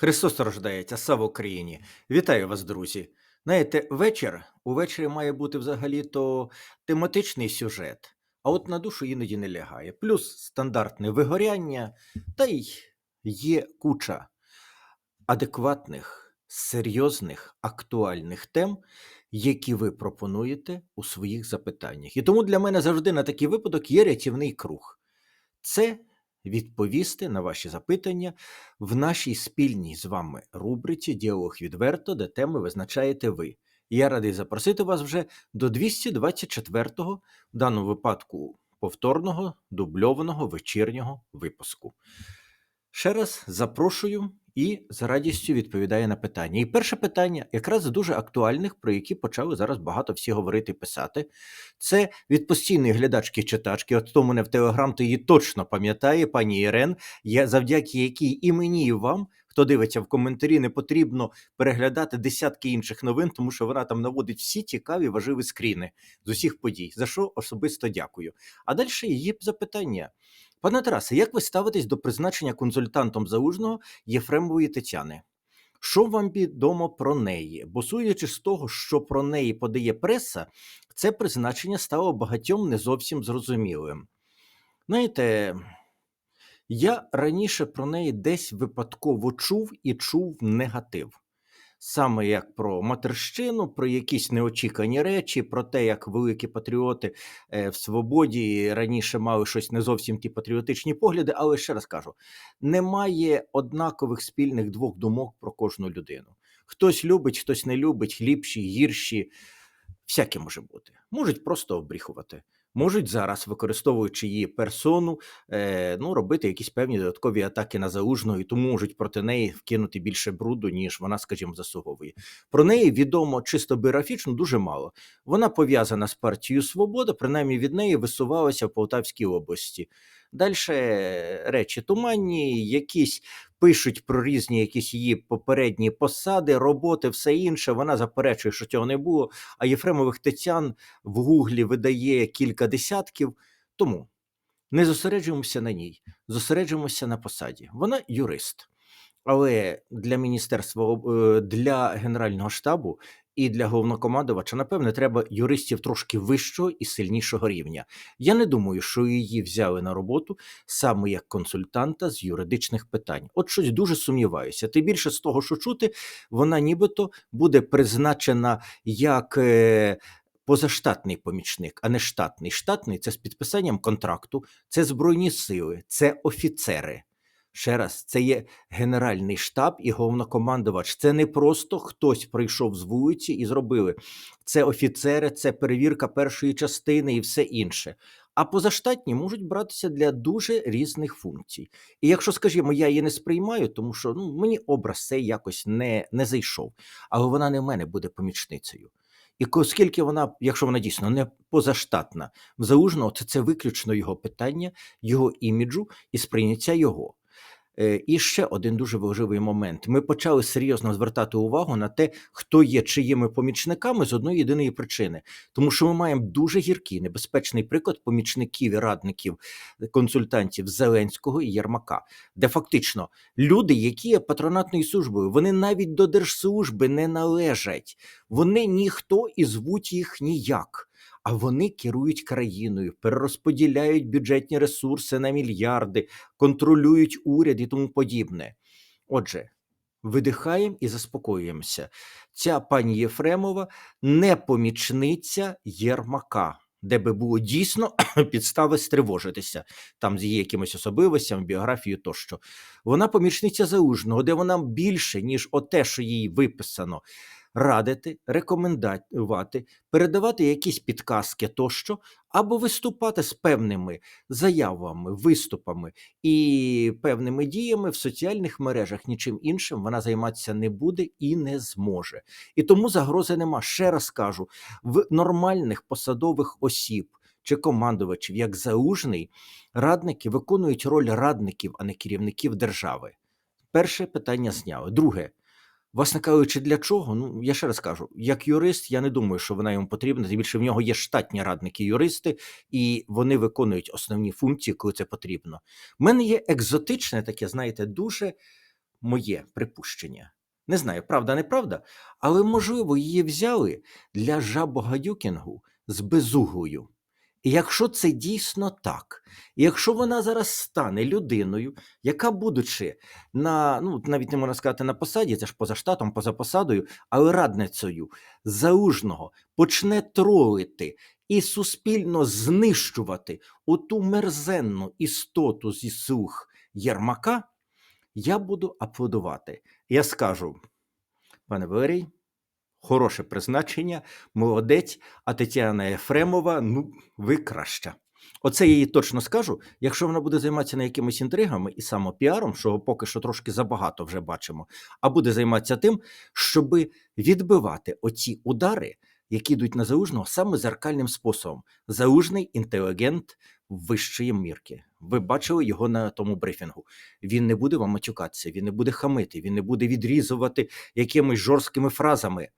Христос рождається, слава Україні! Вітаю вас, друзі! Знаєте, вечір увечері має бути взагалі-то тематичний сюжет, а от на душу іноді не лягає. Плюс стандартне вигоряння, та й є куча адекватних, серйозних, актуальних тем, які ви пропонуєте у своїх запитаннях. І тому для мене завжди на такий випадок є рятівний круг. Це відповісти на ваші запитання в нашій спільній з вами рубриці Діалог відверто, де теми визначаєте ви. І Я радий запросити вас вже до 224-го, в даному випадку повторного дубльованого вечірнього випуску. Ще раз запрошую і з радістю відповідає на питання. І перше питання, якраз дуже актуальних, про які почали зараз багато всі говорити і писати. Це від постійної глядачки-читачки. От хто мене в Телеграм, то її точно пам'ятає, пані Ірен, я завдяки якій і мені, і вам, хто дивиться в коментарі, не потрібно переглядати десятки інших новин, тому що вона там наводить всі цікаві важливі скріни з усіх подій. За що особисто дякую. А далі є запитання. Пане Тарасе, як ви ставитесь до призначення консультантом залужного Єфремової Тетяни? Що вам відомо про неї? Бо судячи з того, що про неї подає преса, це призначення стало багатьом не зовсім зрозумілим. Знаєте, я раніше про неї десь випадково чув і чув негатив. Саме як про матерщину, про якісь неочікані речі, про те, як великі патріоти е, в свободі раніше мали щось не зовсім ті патріотичні погляди, але ще раз кажу: немає однакових спільних двох думок про кожну людину. Хтось любить, хтось не любить, ліпші, гірші, всяке може бути. Можуть просто обріхувати. Можуть зараз, використовуючи її персону, е, ну, робити якісь певні додаткові атаки на залужного, і тому можуть проти неї вкинути більше бруду, ніж вона, скажімо, заслуговує. Про неї відомо чисто біографічно дуже мало. Вона пов'язана з партією Свобода, принаймні від неї висувалася в Полтавській області. Далі речі туманні, якісь пишуть про різні якісь її попередні посади, роботи, все інше. Вона заперечує, що цього не було. А Єфремових Тетян в Гуглі видає кілька десятків. Тому не зосереджуємося на ній, зосереджуємося на посаді. Вона юрист. Але для міністерства е, для Генерального штабу і для головнокомандувача, напевне, треба юристів трошки вищого і сильнішого рівня. Я не думаю, що її взяли на роботу саме як консультанта з юридичних питань. От щось дуже сумніваюся. Тим більше з того, що чути, вона нібито буде призначена як. е, Позаштатний помічник, а не штатний. Штатний це з підписанням контракту, це збройні сили, це офіцери. Ще раз, це є Генеральний штаб і головнокомандувач. Це не просто хтось прийшов з вулиці і зробили. Це офіцери, це перевірка першої частини і все інше. А позаштатні можуть братися для дуже різних функцій. І якщо, скажімо, я її не сприймаю, тому що ну, мені образ цей якось не, не зайшов, але вона не в мене буде помічницею. І оскільки вона, якщо вона дійсно не позаштатна, в залужного, то це виключно його питання, його іміджу і сприйняття його. Е, І ще один дуже важливий момент. Ми почали серйозно звертати увагу на те, хто є чиїми помічниками з одної єдиної причини, тому що ми маємо дуже гіркий небезпечний приклад помічників і радників консультантів Зеленського і Єрмака, де фактично люди, які є патронатною службою, вони навіть до держслужби не належать, вони ніхто і звуть їх ніяк. А вони керують країною, перерозподіляють бюджетні ресурси на мільярди, контролюють уряд і тому подібне. Отже, видихаємо і заспокоюємося. Ця пані Єфремова не помічниця Єрмака, де би було дійсно підстави стривожитися там з її якимись особливостями, біографією тощо. Вона помічниця залужного, де вона більше, ніж оте, що їй виписано. Радити, рекомендувати, передавати якісь підказки тощо, або виступати з певними заявами, виступами і певними діями в соціальних мережах. Нічим іншим вона займатися не буде і не зможе. І тому загрози нема. Ще раз кажу: в нормальних посадових осіб чи командувачів, як залужний, радники виконують роль радників, а не керівників держави. Перше питання зняли. Друге. Власне кажучи, для чого? Ну я ще раз кажу, як юрист, я не думаю, що вона йому потрібна. Тим більше в нього є штатні радники, юристи, і вони виконують основні функції, коли це потрібно. У мене є екзотичне таке, знаєте, дуже моє припущення. Не знаю, правда, неправда, але можливо її взяли для жабогадюкінгу з безуглою. І якщо це дійсно так, і якщо вона зараз стане людиною, яка, будучи на, ну навіть не можна сказати на посаді, це ж поза штатом, поза посадою, але радницею залужного почне тролити і суспільно знищувати оту мерзенну істоту зі слух Єрмака, я буду аплодувати. Я скажу, пане Валерій, хороше призначення, молодець, а Тетяна Єфремова, ну, ви краща. Оце я їй точно скажу. Якщо вона буде займатися на якимись інтригами і самопіаром, що поки що трошки забагато вже бачимо, а буде займатися тим, щоб відбивати оці удари, які йдуть на залужного саме зеркальним способом. Залужний інтелігент вищої мірки. Ви бачили його на тому брифінгу. Він не буде вам матюкатися, він не буде хамити, він не буде відрізувати якимись жорсткими фразами,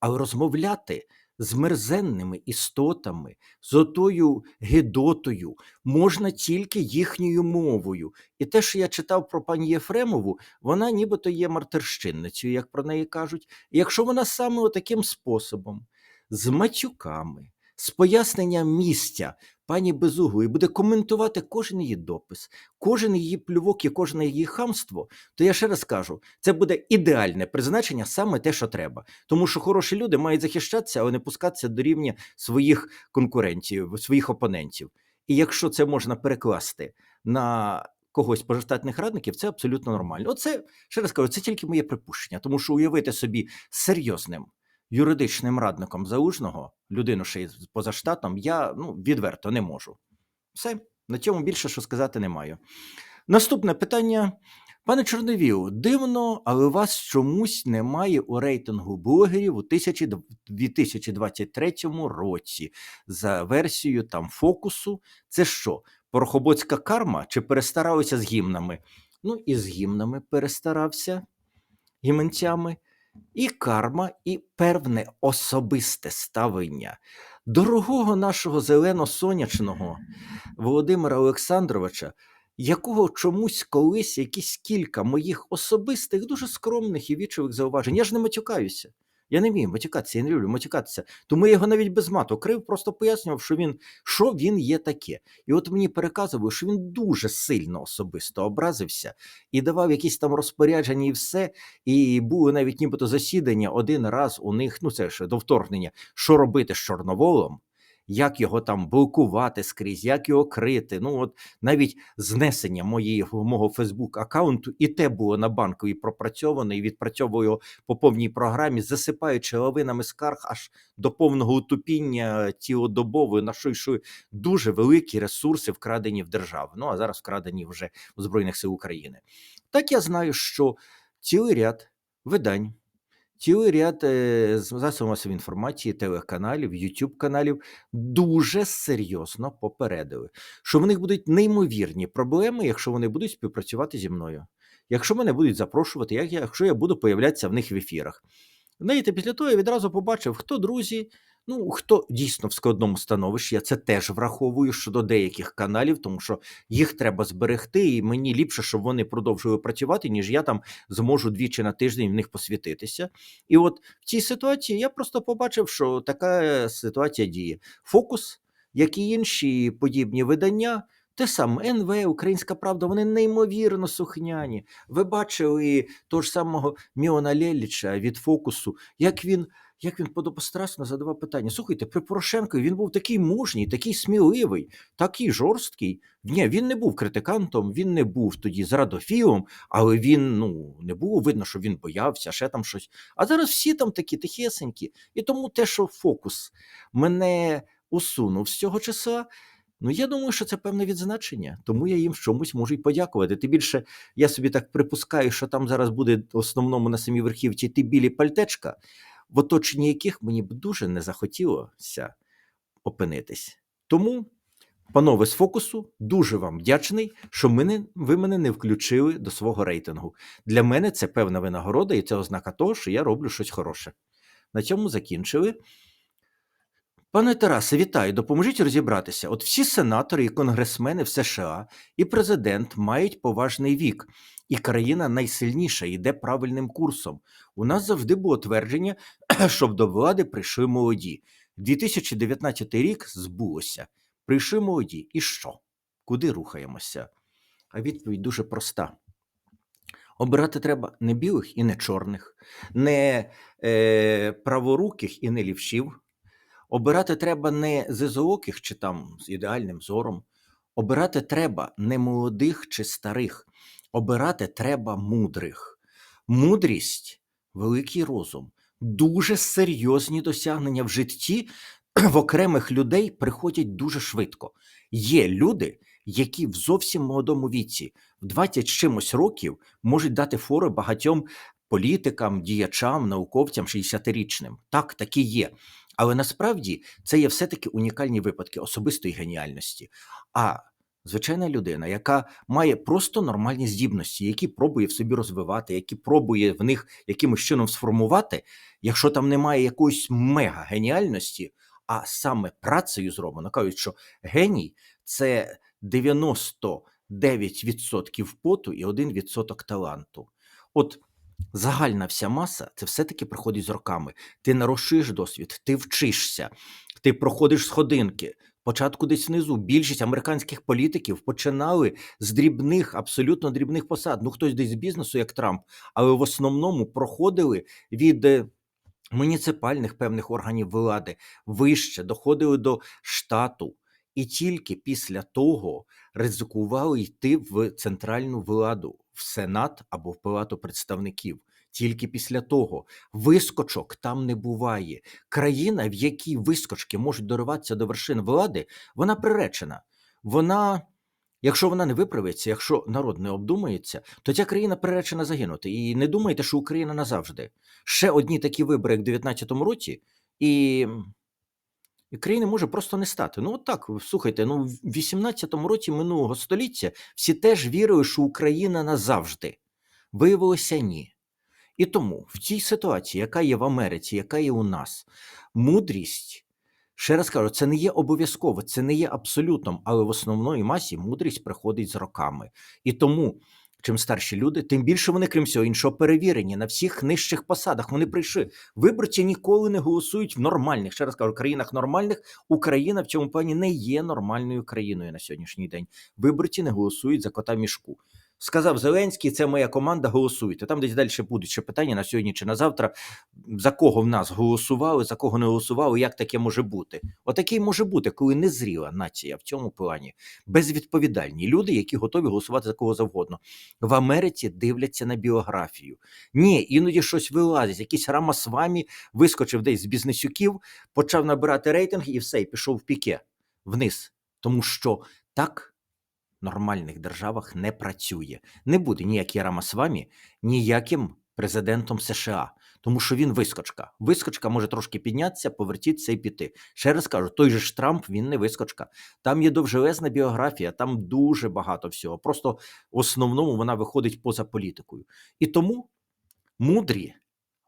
але розмовляти з мерзенними істотами, з отою гедотою можна тільки їхньою мовою. І те, що я читав про пані Єфремову, вона нібито є мартерщинницею, як про неї кажуть. І якщо вона саме таким способом, з матюками, з поясненням місця пані Безуглої буде коментувати кожен її допис, кожен її плювок і кожне її хамство, то я ще раз кажу, це буде ідеальне призначення, саме те, що треба. Тому що хороші люди мають захищатися, але не пускатися до рівня своїх конкурентів, своїх опонентів. І якщо це можна перекласти на когось пожиштатних радників, це абсолютно нормально. Оце ще раз кажу, це тільки моє припущення, тому що уявити собі серйозним юридичним радником залужного, людину ще й поза штатом, я ну, відверто не можу. Все, на цьому більше що сказати не маю. Наступне питання. Пане Чорновіл, дивно, але вас чомусь немає у рейтингу блогерів у 2023 році за версією там фокусу. Це що? Порохоботська карма чи перестаралися з гімнами? Ну, і з гімнами перестарався гіменцями і карма, і певне особисте ставлення дорогого нашого зелено-сонячного Володимира Олександровича, якого чомусь колись якісь кілька моїх особистих, дуже скромних і вічових зауважень. Я ж не матюкаюся. Я не вмію матюкатися, я не люблю матюкатися. Тому я його навіть без мату крив, просто пояснював, що він що він є таке. І от мені переказували, що він дуже сильно особисто образився і давав якісь там розпорядження і все. І було навіть нібито засідання один раз у них, ну це ж до вторгнення, що робити з Чорноволом як його там блокувати скрізь, як його крити. Ну от навіть знесення моєї мого Фейсбук аккаунту, і те було на банку і пропрацьовано, і відпрацьовую по повній програмі, засипаючи лавинами скарг аж до повного утупіння цілодобової, на що йшли дуже великі ресурси, вкрадені в державу. Ну а зараз вкрадені вже у Збройних сил України. Так я знаю, що цілий ряд видань цілий ряд е, засобів масової інформації, телеканалів, youtube каналів дуже серйозно попередили, що в них будуть неймовірні проблеми, якщо вони будуть співпрацювати зі мною. Якщо мене будуть запрошувати, якщо я буду появлятися в них в ефірах. Знаєте, після того я відразу побачив, хто друзі, Ну, хто дійсно в складному становищі, я це теж враховую щодо деяких каналів, тому що їх треба зберегти, і мені ліпше, щоб вони продовжували працювати, ніж я там зможу двічі на тиждень в них посвятитися. І от в цій ситуації я просто побачив, що така ситуація діє. Фокус, як і інші подібні видання. Те саме НВ, Українська Правда, вони неймовірно сухняні. Ви бачили того ж самого Міона Лєліча від фокусу, як він як він подобострастно задавав питання. Слухайте, при Порошенко він був такий мужній, такий сміливий, такий жорсткий. Ні, він не був критикантом, він не був тоді зрадофілом, але він ну не було видно, що він боявся, ще там щось. А зараз всі там такі тихесенькі. І тому те, що фокус мене усунув з цього числа. Ну, я думаю, що це певне відзначення, тому я їм чомусь можу й подякувати. Тим більше я собі так припускаю, що там зараз буде основному на самій верхівці ті білі пальтечка в оточенні яких мені б дуже не захотілося опинитись. Тому, панове з фокусу, дуже вам вдячний, що мене, ви мене не включили до свого рейтингу. Для мене це певна винагорода, і це ознака того, що я роблю щось хороше. На цьому закінчили. Пане Тарасе, вітаю, допоможіть розібратися. От всі сенатори і конгресмени в США і президент мають поважний вік. І країна найсильніша йде правильним курсом. У нас завжди було твердження, щоб до влади прийшли молоді. 2019 рік збулося. Прийшли молоді. І що? Куди рухаємося? А відповідь дуже проста. Обирати треба не білих і не чорних, не е, праворуких і не лівшів. Обирати треба не зизооких чи там з ідеальним зором. Обирати треба не молодих чи старих. Обирати треба мудрих. Мудрість великий розум, дуже серйозні досягнення в житті в окремих людей приходять дуже швидко. Є люди, які в зовсім молодому віці, в 20 чимось років, можуть дати фори багатьом політикам, діячам, науковцям 60-річним. Так, такі є. Але насправді це є все-таки унікальні випадки особистої геніальності. А звичайна людина, яка має просто нормальні здібності, які пробує в собі розвивати, які пробує в них якимось чином сформувати, якщо там немає якоїсь мега геніальності, а саме працею зроблено, кажуть, що геній це 99% поту і 1% таланту. От загальна вся маса це все-таки приходить з роками. Ти нарощуєш досвід, ти вчишся, ти проходиш сходинки. Початку десь внизу більшість американських політиків починали з дрібних, абсолютно дрібних посад. Ну хтось десь з бізнесу, як Трамп, але в основному проходили від е, муніципальних певних органів влади вище, доходили до штату, і тільки після того ризикували йти в центральну владу, в Сенат або в Палату представників. Тільки після того вискочок там не буває. Країна, в якій вискочки можуть дориватися до вершин влади, вона приречена. Вона, якщо вона не виправиться, якщо народ не обдумається, то ця країна приречена загинути. І не думайте, що Україна назавжди. Ще одні такі вибори, як в 19-му році, і і країни може просто не стати. Ну, от так, слухайте, ну в 18-му році минулого століття всі теж вірили, що Україна назавжди. Виявилося ні. І тому в цій ситуації, яка є в Америці, яка є у нас, мудрість, ще раз кажу, це не є обов'язково, це не є абсолютним, але в основної масі мудрість приходить з роками. І тому, чим старші люди, тим більше вони, крім всього іншого, перевірені на всіх нижчих посадах. Вони прийшли. Виборці ніколи не голосують в нормальних. Ще раз кажу, країнах нормальних Україна в цьому плані не є нормальною країною на сьогоднішній день. Виборці не голосують за кота мішку. Сказав Зеленський, це моя команда, голосуйте. Там десь далі будуть ще питання на сьогодні чи на завтра, за кого в нас голосували, за кого не голосували, як таке може бути. Отакий може бути, коли незріла нація в цьому плані. Безвідповідальні люди, які готові голосувати за кого завгодно. В Америці дивляться на біографію. Ні, іноді щось вилазить, якийсь Рамасвамі вискочив десь з бізнесюків, почав набирати рейтинг і все, і пішов в піке вниз. Тому що так нормальних державах не працює. Не буде ніякий Рамасвамі ніяким президентом США, тому що він вискочка. Вискочка може трошки піднятися, повертітися і піти. Ще раз кажу, той же ж Трамп він не вискочка. Там є довжелезна біографія, там дуже багато всього. Просто в основному вона виходить поза політикою. І тому мудрі,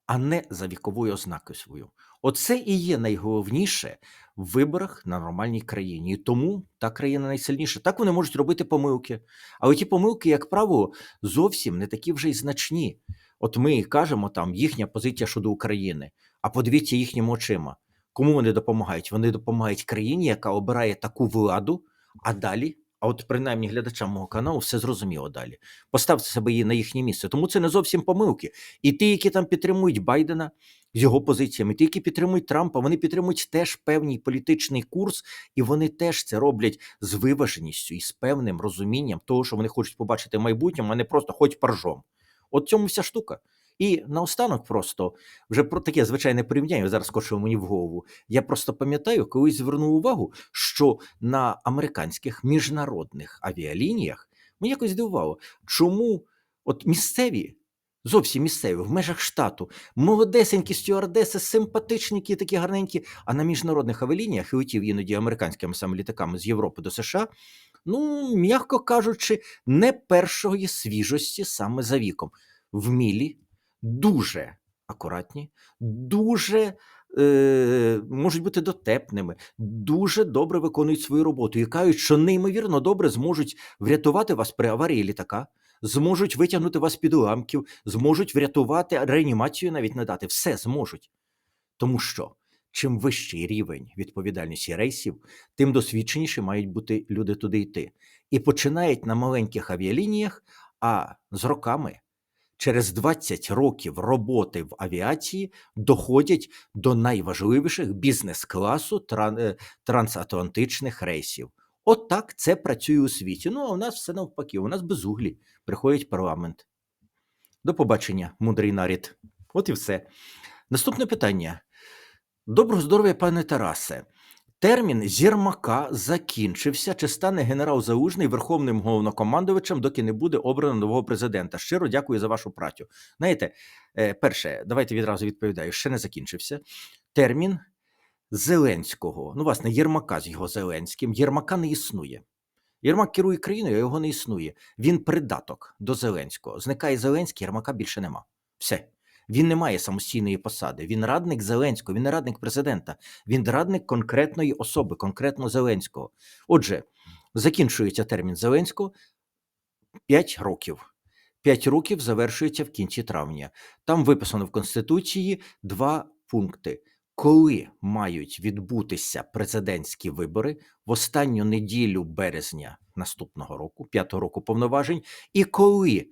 а не за віковою ознакою свою. Оце і є найголовніше в виборах на нормальній країні. І тому та країна найсильніша. Так вони можуть робити помилки. Але ті помилки, як правило, зовсім не такі вже й значні. От ми кажемо там їхня позиція щодо України, а подивіться їхніми очима. Кому вони допомагають? Вони допомагають країні, яка обирає таку владу, а далі. А от принаймні глядачам мого каналу все зрозуміло далі. Поставте себе її на їхнє місце. Тому це не зовсім помилки. І ті, які там підтримують Байдена з його позиціями, ті, які підтримують Трампа, вони підтримують теж певний політичний курс, і вони теж це роблять з виваженістю і з певним розумінням того, що вони хочуть побачити в майбутньому, а не просто хоч паржом. От цьому вся штука. І наостанок просто вже про таке звичайне порівняння зараз скочило мені в голову. Я просто пам'ятаю, колись звернув увагу, що на американських міжнародних авіалініях мені якось дивувало, чому от місцеві, зовсім місцеві, в межах штату, молодесенькі стюардеси, симпатичненькі, такі гарненькі, а на міжнародних авіалініях летів іноді американськими саме літаками з Європи до США. Ну, м'яко кажучи, не першої свіжості саме за віком. Вмілі, дуже акуратні, дуже е, можуть бути дотепними, дуже добре виконують свою роботу і кажуть, що неймовірно добре зможуть врятувати вас при аварії літака, зможуть витягнути вас під уламків, зможуть врятувати реанімацію, навіть надати. Все зможуть. Тому що чим вищий рівень відповідальності рейсів, тим досвідченіші мають бути люди туди йти. І починають на маленьких авіалініях, а з роками, через 20 років роботи в авіації, доходять до найважливіших бізнес-класу е, трансатлантичних рейсів. От це працює у світі. Ну а у нас все навпаки. У нас безуглі приходять в парламент. До побачення, мудрий нарід. От і все. Наступне питання. Доброго здоров'я, пане Тарасе. Термін зірмака закінчився. Чи стане генерал Залужний верховним головнокомандувачем, доки не буде обрано нового президента? Щиро дякую за вашу працю. Знаєте, е, перше, давайте відразу відповідаю. Ще не закінчився. Термін Зеленського, ну, власне, Єрмака з його Зеленським. Єрмака не існує. Єрмак керує країною, а його не існує. Він придаток до Зеленського. Зникає Зеленський, Єрмака більше нема. Все. Він не має самостійної посади. Він радник Зеленського, він не радник президента. Він радник конкретної особи, конкретно Зеленського. Отже, закінчується термін Зеленського 5 років. 5 років завершується в кінці травня. Там виписано в Конституції два пункти. Коли мають відбутися президентські вибори в останню неділю березня наступного року, п'ятого року повноважень, і коли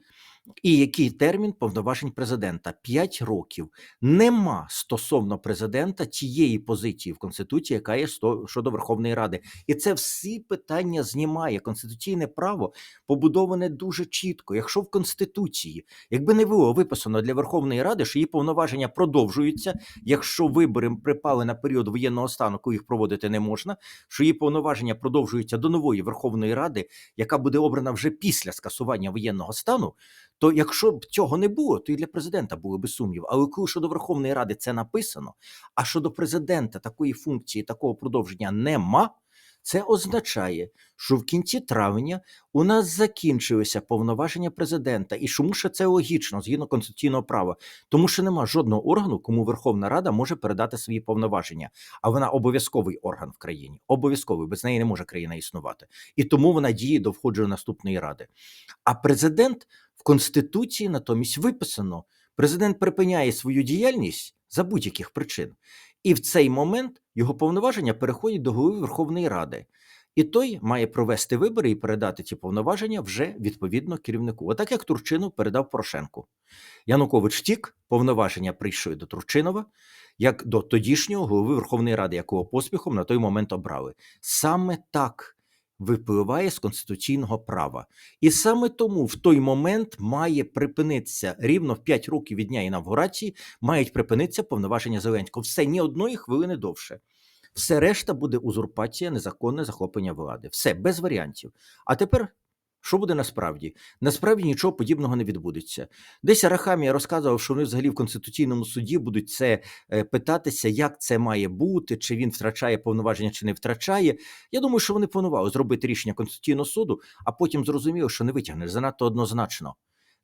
і який термін повноважень президента? 5 років. Нема стосовно президента тієї позиції в Конституції, яка є щодо Верховної Ради. І це всі питання знімає. Конституційне право побудоване дуже чітко. Якщо в Конституції, якби не було виписано для Верховної Ради, що її повноваження продовжуються, якщо вибори припали на період воєнного стану, коли їх проводити не можна, що її повноваження продовжуються до нової Верховної Ради, яка буде обрана вже після скасування воєнного стану, то якщо б цього не було, то і для президента було би сумнів. Але коли щодо Верховної Ради це написано, а щодо президента такої функції, такого продовження нема, це означає, що в кінці травня у нас закінчилися повноваження президента. І чому ще це логічно згідно конституційного права? Тому що нема жодного органу, кому Верховна Рада може передати свої повноваження. А вона обов'язковий орган в країні. Обов'язковий, без неї не може країна існувати. І тому вона діє до входження наступної ради. А президент Конституції натомість виписано: президент припиняє свою діяльність за будь-яких причин. І в цей момент його повноваження переходять до голови Верховної Ради. І той має провести вибори і передати ці повноваження вже відповідно керівнику. Отак як Турчинов передав Порошенку. Янукович втік, повноваження прийшли до Турчинова, як до тодішнього голови Верховної Ради, якого поспіхом на той момент обрали. Саме так випливає з конституційного права. І саме тому в той момент має припинитися рівно в 5 років від дня інавгурації, мають припинитися повноваження Зеленського. Все ні одної хвилини довше. Все решта буде узурпація, незаконне захоплення влади. Все без варіантів. А тепер. Що буде насправді? Насправді нічого подібного не відбудеться. Десь Арахамія розказував, що вони взагалі в Конституційному суді будуть це е, питатися, як це має бути, чи він втрачає повноваження, чи не втрачає. Я думаю, що вони планували зробити рішення Конституційного суду, а потім зрозуміли, що не витягне занадто однозначно.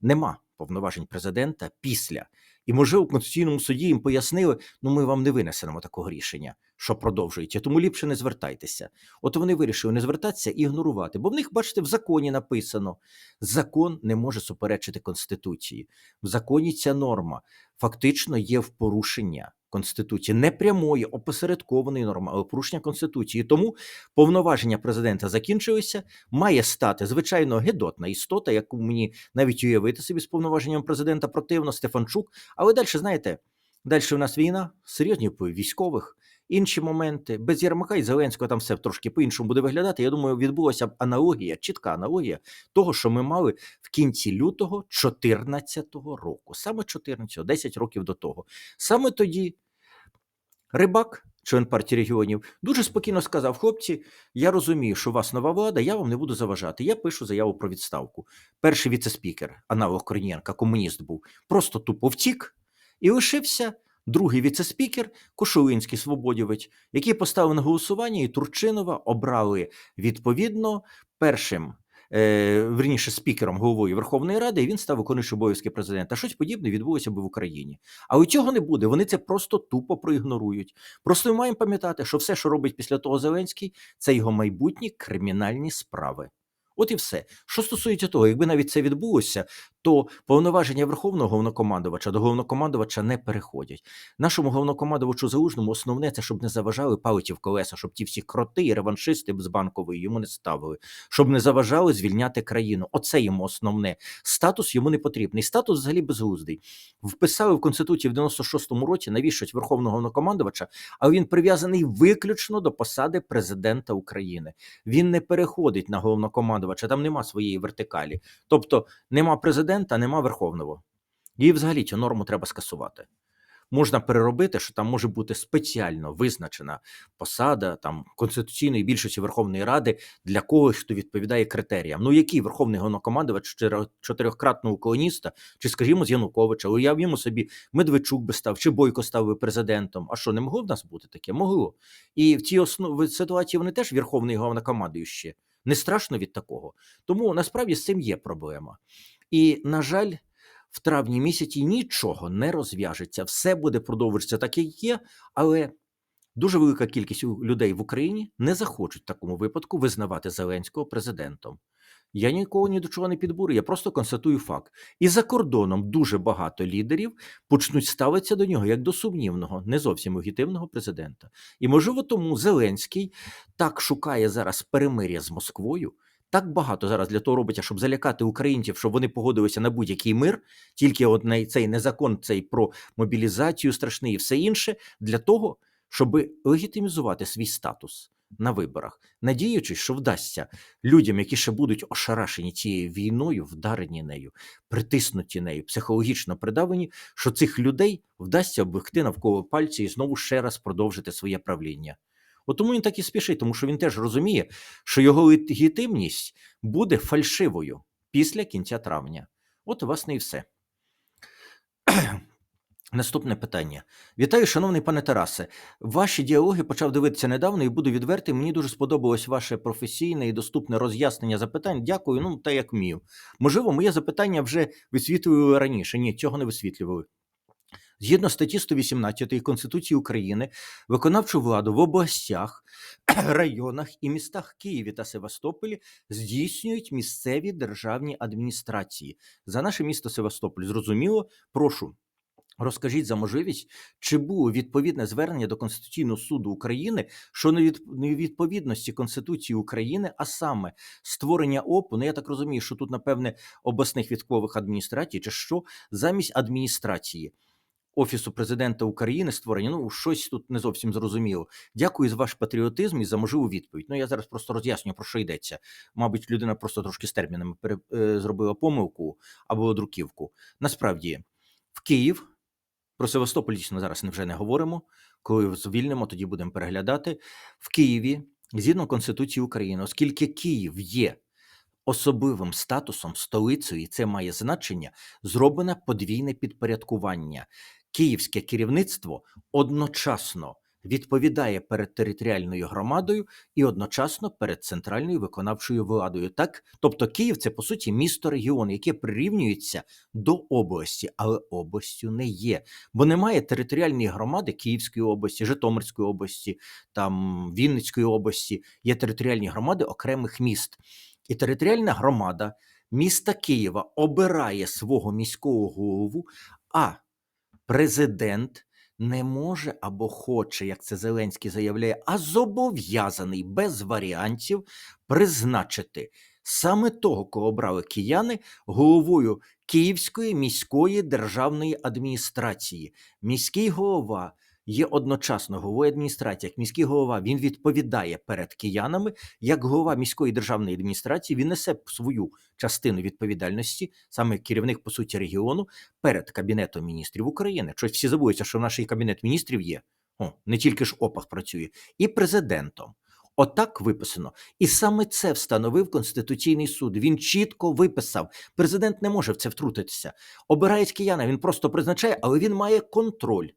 Нема повноважень президента після. І, можливо, в Конституційному суді їм пояснили, ну ми вам не винесемо такого рішення, що продовжуєте, тому ліпше не звертайтеся. От вони вирішили не звертатися і ігнорувати. Бо в них, бачите, в законі написано: закон не може суперечити Конституції. В законі ця норма фактично є в порушення Конституції, не прямої, опосередкованої норми, але порушення Конституції. Тому повноваження президента закінчилися. Має стати звичайно гедотна істота, яку мені навіть уявити собі з повноваженням президента противно Стефанчук. Але далі, знаєте, далі в нас війна, серйозні військових. Інші моменти без Єрмака і Зеленського там все трошки по-іншому буде виглядати. Я думаю, відбулася б аналогія, чітка аналогія того, що ми мали в кінці лютого 2014 року, саме 14, 10 років до того. Саме тоді Рибак, член партії регіонів, дуже спокійно сказав: хлопці, я розумію, що у вас нова влада, я вам не буду заважати. Я пишу заяву про відставку. Перший віцеспікер, аналог Корнієнка, комуніст був, просто тупо втік і лишився. Другий віцеспікер Кошулинський Свободівець, який поставив на голосування, і Турчинова обрали відповідно першим е, верніше спікером головою Верховної Ради, і він став виконуючи обов'язки президента. Щось подібне відбулося би в Україні. А у цього не буде. Вони це просто тупо проігнорують. Просто ми маємо пам'ятати, що все, що робить після того Зеленський, це його майбутні кримінальні справи. От і все. Що стосується того, якби навіть це відбулося, то повноваження Верховного головнокомандувача до головнокомандувача не переходять. Нашому головнокомандувачу залужному основне це, щоб не заважали палиті в колеса, щоб ті всі кроти і реваншисти з банкової йому не ставили, щоб не заважали звільняти країну. Оце йому основне. Статус йому не потрібний. Статус взагалі безглуздий. Вписали в Конституції в 96-му році навіщось Верховного головнокомандувача, але він прив'язаний виключно до посади президента України. Він не переходить на головнокомандувача, там нема своєї вертикалі. Тобто нема президента, нема верховного. І взагалі цю норму треба скасувати. Можна переробити, що там може бути спеціально визначена посада там конституційної більшості Верховної Ради для когось, хто відповідає критеріям. Ну який верховний головнокомандувач чотирьохкратного колоніста, чи, скажімо, з Януковича, уявімо собі, Медведчук би став, чи Бойко став би президентом. А що не могло в нас бути таке? Могло. І в цій основ... ситуації вони теж верховний головнокомандуючий. Не страшно від такого. Тому насправді з цим є проблема. І, на жаль, в травні місяці нічого не розв'яжеться. Все буде продовжуватися так, як є, але дуже велика кількість людей в Україні не захочуть в такому випадку визнавати Зеленського президентом. Я нікого ні до чого не підбурю, я просто констатую факт. І за кордоном дуже багато лідерів почнуть ставитися до нього як до сумнівного, не зовсім легітимного президента. І можливо тому Зеленський так шукає зараз перемир'я з Москвою. Так багато зараз для того робиться, щоб залякати українців, щоб вони погодилися на будь-який мир, тільки от на цей незакон, цей про мобілізацію страшний і все інше, для того, щоб легітимізувати свій статус на виборах, надіючись, що вдасться людям, які ще будуть ошарашені цією війною, вдарені нею, притиснуті нею, психологічно придавлені, що цих людей вдасться обвести навколо пальці і знову ще раз продовжити своє правління. От тому він так і спішить, тому що він теж розуміє, що його легітимність буде фальшивою після кінця травня. От, власне, і все. Наступне питання. Вітаю, шановний пане Тарасе. Ваші діалоги почав дивитися недавно і буду відвертий. Мені дуже сподобалось ваше професійне і доступне роз'яснення запитань. Дякую, ну та як вмію. Можливо, моє запитання вже висвітлювали раніше. Ні, цього не висвітлювали. Згідно статті 118 Конституції України, виконавчу владу в областях, районах і містах Києві та Севастополі здійснюють місцеві державні адміністрації. За наше місто Севастополь, зрозуміло, прошу. Розкажіть за можливість, чи було відповідне звернення до Конституційного суду України невід- невідповідності Конституції України, а саме створення ОПУ, ну я так розумію, що тут, напевне, обласних військових адміністрацій, чи що замість адміністрації Офісу президента України створення. Ну, щось тут не зовсім зрозуміло. Дякую за ваш патріотизм і за можливу відповідь. Ну, я зараз просто роз'яснюю, про що йдеться. Мабуть, людина просто трошки з термінами пере, е, зробила помилку або друківку. Насправді, в Київ про Севастополь дійсно зараз вже не говоримо. Коли звільнимо, тоді будемо переглядати. В Києві, згідно Конституції України, оскільки Київ є особливим статусом, столицею, і це має значення, зроблене подвійне підпорядкування. Київське керівництво одночасно відповідає перед територіальною громадою і одночасно перед центральною виконавчою владою. Так, тобто Київ це по суті місто регіон, яке прирівнюється до області, але областю не є, бо немає територіальної громади Київської області, Житомирської області, там Вінницької області. Є територіальні громади окремих міст. І територіальна громада міста Києва обирає свого міського голову, а президент не може або хоче, як це Зеленський заявляє, а зобов'язаний без варіантів призначити саме того, кого обрали кияни, головою Київської міської державної адміністрації. Міський голова є одночасно головою адміністрації, як міський голова, він відповідає перед киянами. Як голова міської державної адміністрації, він несе свою частину відповідальності, саме керівник по суті регіону, перед Кабінетом міністрів України. Щось всі забудуться, що наш і кабінет міністрів є. О, не тільки ж ОПАГ працює, і президентом. Отак виписано. І саме це встановив Конституційний суд. Він чітко виписав. Президент не може в це втрутитися. Обирає кияна, він просто призначає, але він має контроль.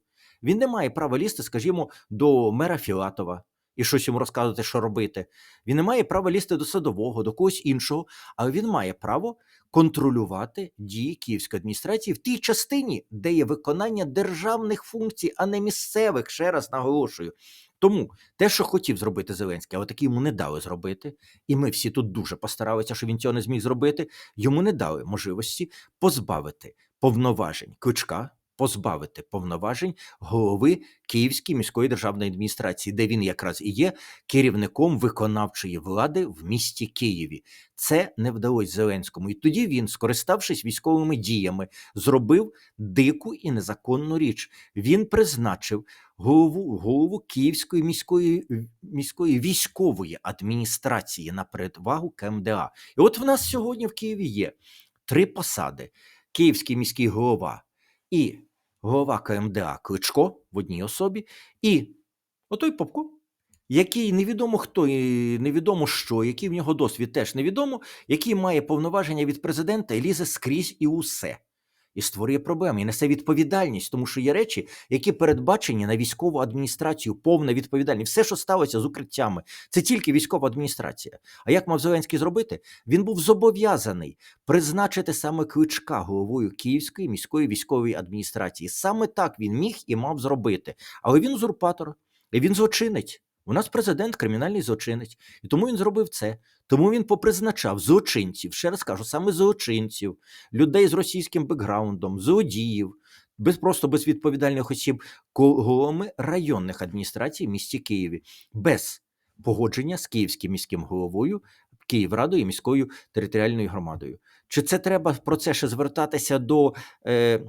Він не має права лізти, скажімо, до мера Філатова. і щось йому розказувати, що робити. Він не має права лізти до садового, до когось іншого, але він має право контролювати дії Київської адміністрації в тій частині, де є виконання державних функцій, а не місцевих. Ще раз наголошую. Тому те, що хотів зробити Зеленський, але таки йому не дали зробити, і ми всі тут дуже постаралися, що він цього не зміг зробити. Йому не дали можливості позбавити повноважень Кличка, позбавити повноважень голови Київської міської державної адміністрації, де він якраз і є керівником виконавчої влади в місті Києві. Це не вдалося Зеленському. І тоді він, скориставшись військовими діями, зробив дику і незаконну річ. Він призначив голову, голову Київської міської, міської військової адміністрації на передвагу КМДА. І от в нас сьогодні в Києві є три посади: Київський міський голова і голова КМДА Кличко в одній особі, і отой Попко, який невідомо хто і невідомо що, який в нього досвід теж невідомо, який має повноваження від президента і лізе скрізь і усе. І створює проблеми, і несе відповідальність, тому що є речі, які передбачені на військову адміністрацію, повна відповідальність. Все, що сталося з укриттями, це тільки військова адміністрація. А як мав Зеленський зробити? Він був зобов'язаний призначити саме Кличка головою Київської міської військової адміністрації. Саме так він міг і мав зробити. Але він узурпатор, і він злочинець. У нас президент кримінальний злочинець, і тому він зробив це. Тому він попризначав злочинців, ще раз кажу, саме злочинців, людей з російським бекграундом, злодіїв, без просто безвідповідальних осіб, головами районних адміністрацій в місті Києві, без погодження з київським міським головою, Київрадою і міською територіальною громадою. Чи це треба про це ще звертатися до е,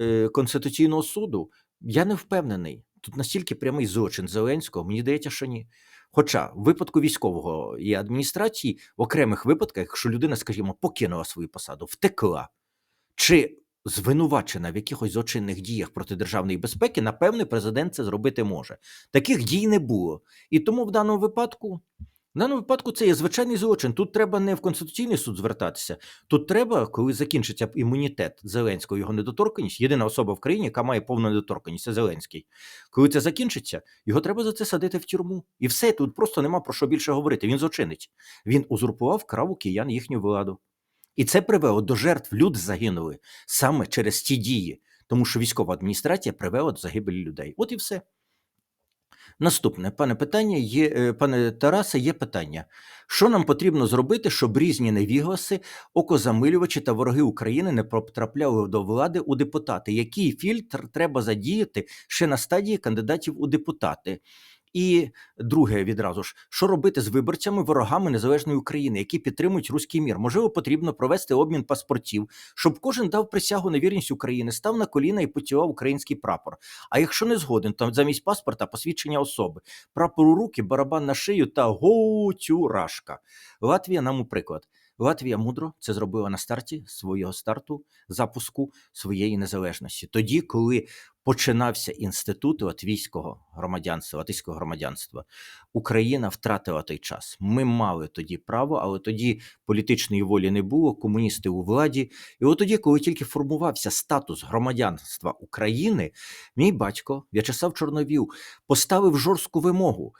е, Конституційного суду? Я не впевнений. Тут настільки прямий злочин Зеленського, мені здається, що ні. Хоча в випадку військового і адміністрації, в окремих випадках, якщо людина, скажімо, покинула свою посаду, втекла чи звинувачена в якихось злочинних діях проти державної безпеки, напевне, президент це зробити може. Таких дій не було. І тому в даному випадку. В даному випадку це є звичайний злочин. Тут треба не в Конституційний суд звертатися. Тут треба, коли закінчиться імунітет Зеленського, його недоторканність, єдина особа в країні, яка має повну недоторканність, це Зеленський. Коли це закінчиться, його треба за це садити в тюрму. І все тут просто нема про що більше говорити. Він злочинець. Він узурпував крав у киян їхню владу. І це привело до жертв. Люди загинули саме через ті дії, тому що військова адміністрація привела до загибелі людей. От і все. Наступне, пане питання, є, е, пане Тарасе, є питання. Що нам потрібно зробити, щоб різні невігласи, окозамилювачі та вороги України не потрапляли до влади у депутати? Який фільтр треба задіяти ще на стадії кандидатів у депутати? І друге відразу ж, що робити з виборцями, ворогами незалежної України, які підтримують руський мір? Можливо, потрібно провести обмін паспортів, щоб кожен дав присягу на вірність України, став на коліна і поцілував український прапор. А якщо не згоден, то замість паспорта посвідчення особи, прапор у руки, барабан на шию та гоутюрашка. Латвія нам у приклад. Латвія мудро це зробила на старті свого старту запуску своєї незалежності. Тоді, коли починався інститут латвійського громадянства, латвійського громадянства, Україна втратила той час. Ми мали тоді право, але тоді політичної волі не було. Комуністи у владі. І от тоді, коли тільки формувався статус громадянства України, мій батько В'ячеслав Чорновіл поставив жорстку вимогу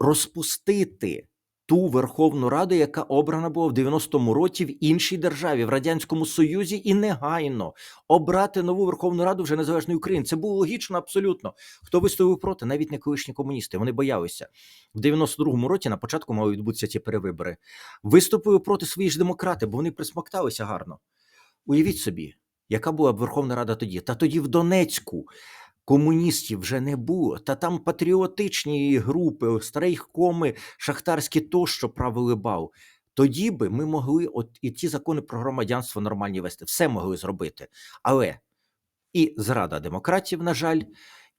розпустити ту Верховну Раду, яка обрана була в 90-му році в іншій державі, в Радянському Союзі, і негайно обрати нову Верховну Раду вже незалежної України. Це було логічно абсолютно. Хто вистояв проти, навіть не колишні комуністи. Вони боялися в 92-му році. На початку мали відбутися ці перевибори. Виступили проти свої ж демократи, бо вони присмокталися гарно. Уявіть собі, яка була б Верховна Рада тоді? Та тоді в Донецьку. Комуністів вже не було, та там патріотичні групи, страйкоми, шахтарські тощо правили бал. Тоді би ми могли от і ті закони про громадянство нормальні вести, все могли зробити. Але і зрада демократів, на жаль,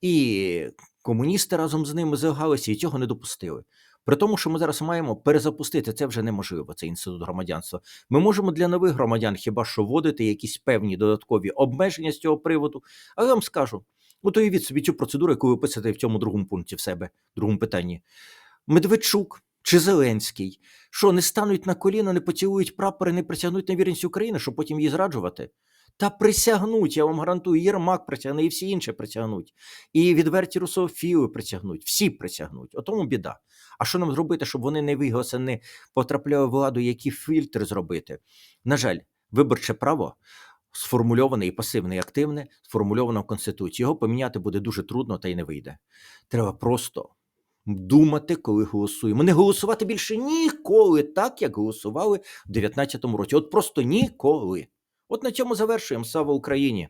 і комуністи разом з ними загалися і цього не допустили. При тому, що ми зараз маємо перезапустити, це вже неможливо, цей інститут громадянства. Ми можемо для нових громадян хіба що вводити якісь певні додаткові обмеження з цього приводу. Але я вам скажу. От уявіть собі цю процедуру, яку ви писаєте в цьому другому пункті в себе, другому питанні. Медведчук чи Зеленський, що не стануть на коліна, не поцілують прапори, не присягнуть на вірність України, щоб потім її зраджувати. Та присягнуть, я вам гарантую, Єрмак присягне, і всі інші присягнуть. І відверті русофіли присягнуть, всі присягнуть. Отому біда. А що нам зробити, щоб вони не виголоси, не потрапляли в владу, які фільтри зробити? На жаль, виборче право сформульоване і пасивне, і активне, сформульовано в Конституції. Його поміняти буде дуже трудно та й не вийде. Треба просто думати, коли голосуємо. Не голосувати більше ніколи так, як голосували в 2019 році. От просто ніколи. От на цьому завершуємо. Слава Україні!